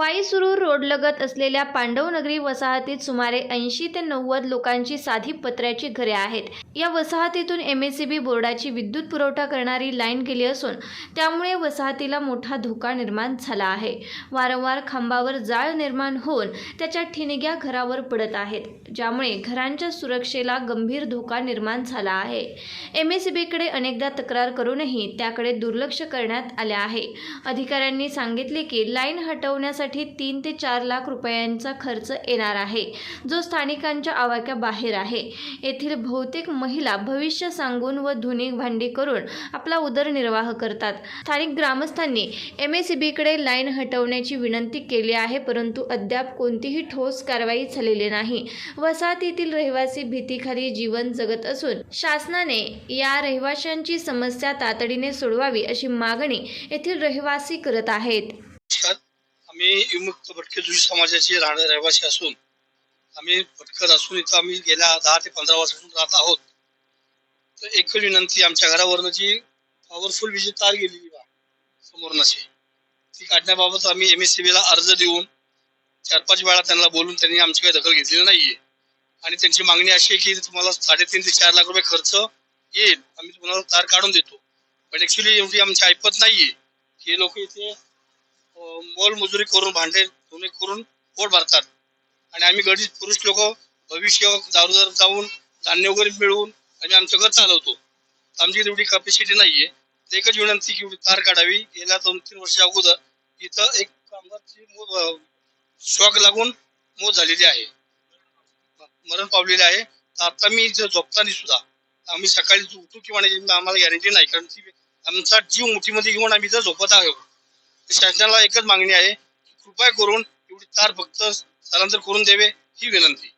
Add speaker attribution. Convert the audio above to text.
Speaker 1: वाईसुरू रोडलगत असलेल्या पांडवनगरी वसाहतीत सुमारे ऐंशी ते नव्वद लोकांची साधी पत्र्याची घरे आहेत. या वसाहतीतून एम एस सी बी बोर्डाची विद्युत पुरवठा करणारी लाईन गेली असून त्यामुळे वसाहतीला मोठा धोका निर्माण झाला आहे. वारंवार खांबावर जाळ निर्माण होऊन त्याच्या ठिणग्या घरावर पडत आहेत ज्यामुळे घरांच्या सुरक्षेला गंभीर धोका निर्माण झाला आहे. एम एस सी बीकडे अनेकदा तक्रार करूनही त्याकडे दुर्लक्ष करण्यात आले आहे. अधिकाऱ्यांनी सांगितले की लाईन हटवण्यासाठी तीन ते चार लाख रुपयांचा खर्च येणार आहे जो स्थानिकांच्या आवाक्याबाहेर आहे. येथील बहुतेक महिला भविष्य सांगून व धुनी भांडी करून आपला उदरनिर्वाह करतात. स्थानिक ग्रामस्थांनी एम एस बीकडे लाईन हटवण्याची विनंती केली आहे परंतु अद्याप कोणतीही ठोस कारवाई झालेली नाही. वसाहतीतील रहिवासी भीतीखाली जीवन जगत असून शासनाने या रहिवाशांची समस्या तातडीने सोडवावी अशी मागणी येथील रहिवासी करत आहेत.
Speaker 2: आम्ही विमुक्त भटके जुई समाजाचे राहणारे रहिवासी असून आम्ही भटकर असून इथं आम्ही गेल्या दहा ते पंधरा वर्षापासून राहत आहोत. तर एक विनंती आमच्या घरावरनं जी पॉवरफुल विजेची तार गेलेली बा समोरून अशी ती काढण्याबाबत आम्ही एम एस सी ला अर्ज देऊन चार पाच वेळा त्यांना बोलून त्यांनी आमची काही दखल घेतलेली नाहीये. आणि त्यांची मागणी अशी आहे की तुम्हाला साडेतीन ते चार लाख रुपये खर्च येईल. आम्ही तुम्हाला तार काढून देतो. पण ऍक्च्युली एवढी आमची ऐपत नाहीये. हे लोक इथे मोलमजुरी करून भांडे धुणे करून पोट भरतात. आणि आम्ही गरीब पुरुष लोक भविष्य दारोदार जाऊन धान्य वगैरे मिळवून आम्ही आमचं घर चालवतो. आमची तेवढी कॅपॅसिटी नाहीये. एकच विनंती की तार काढावी. गेल्या दोन तीन वर्ष अगोदर इथं एक कामगारची शॉक लागून मोत झालेली आहे. मरण पावलेले आहे. तर आता मी इथं झोपताना सुद्धा आम्ही सकाळी उठू किंवा आम्हाला गॅरंटी नाही. कारण ती आमचा जीव मुठीमध्ये घेऊन आम्ही इथं झोपत आहोत. शासनाला एकच मागणी आहे की कृपया करून एवढी तार फक्त स्थलांतर करून द्यावे ही विनंती.